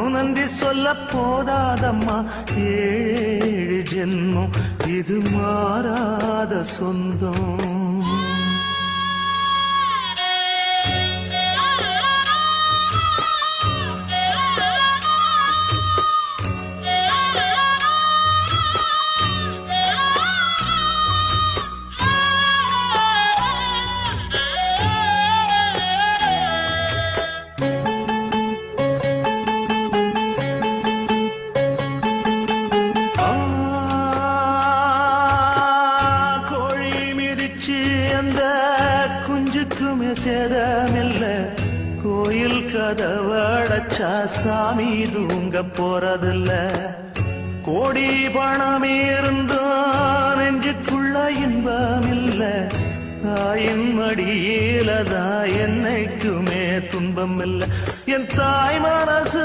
நன்றி சொல்ல போதாதம்மா. ஏழு ஜென்மம் இது மாறாத சொந்தம். சேதமில்ல. கோயில் கதவடைச்சா சாமி தூங்க போறதில்ல. கோடி பணம் இருந்தான் நெஞ்சுக்குள்ள இன்பம் இல்ல தாயின் மடியில தான் என்னைக்குமே துன்பம் இல்லை என் தாய் மனசு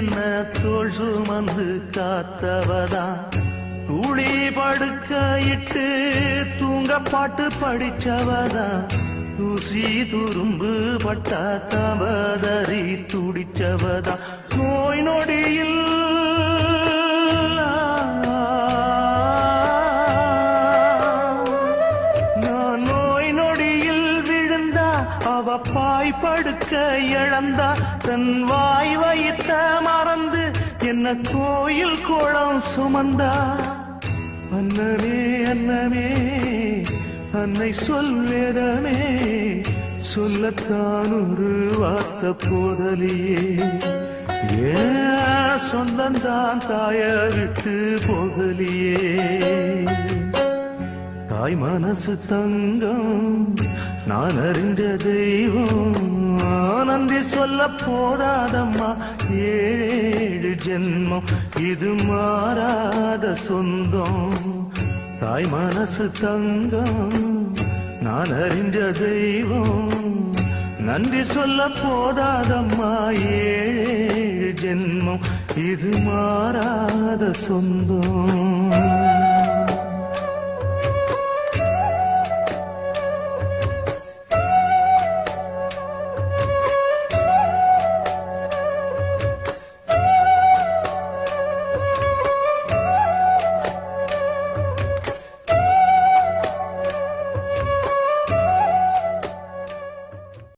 என்ன தோள் சுமந்து காத்தவதா? துளி படுக்க இட்டு தூங்க பாட்டு படிச்சவதா? தூசி துரும்பு பட்டா தவதறி துடிச்சவதா? நோய் நொடியில் நான் நோய் நொடியில் விழுந்தா அவ பாய் படுக்க இழந்தா தன் வாய் வைத்த மறந்து என்ன கோயில் கோலம் சுமந்தா? அன்னமே அன்னமே அன்னை சொல்வேதமே சொல்லத்தான் ஒரு வார்த்தை போதலியே. ஏன் சொந்தந்தான் தாய விட்டு போகலியே தாய் மனசு தங்கம் நான் அறிஞ்ச தெய்வம். ஆனந்தி சொல்ல போதாதம்மா. ஏழு ஜென்மம். இது மாறாத சொந்தம். தாய் மனசு தங்கம். நான் அறிஞ்ச தெய்வம். நன்றி சொல்ல போதாதம்மா. ஏழு ஜென்மம். இது மாறாத சொந்தம்.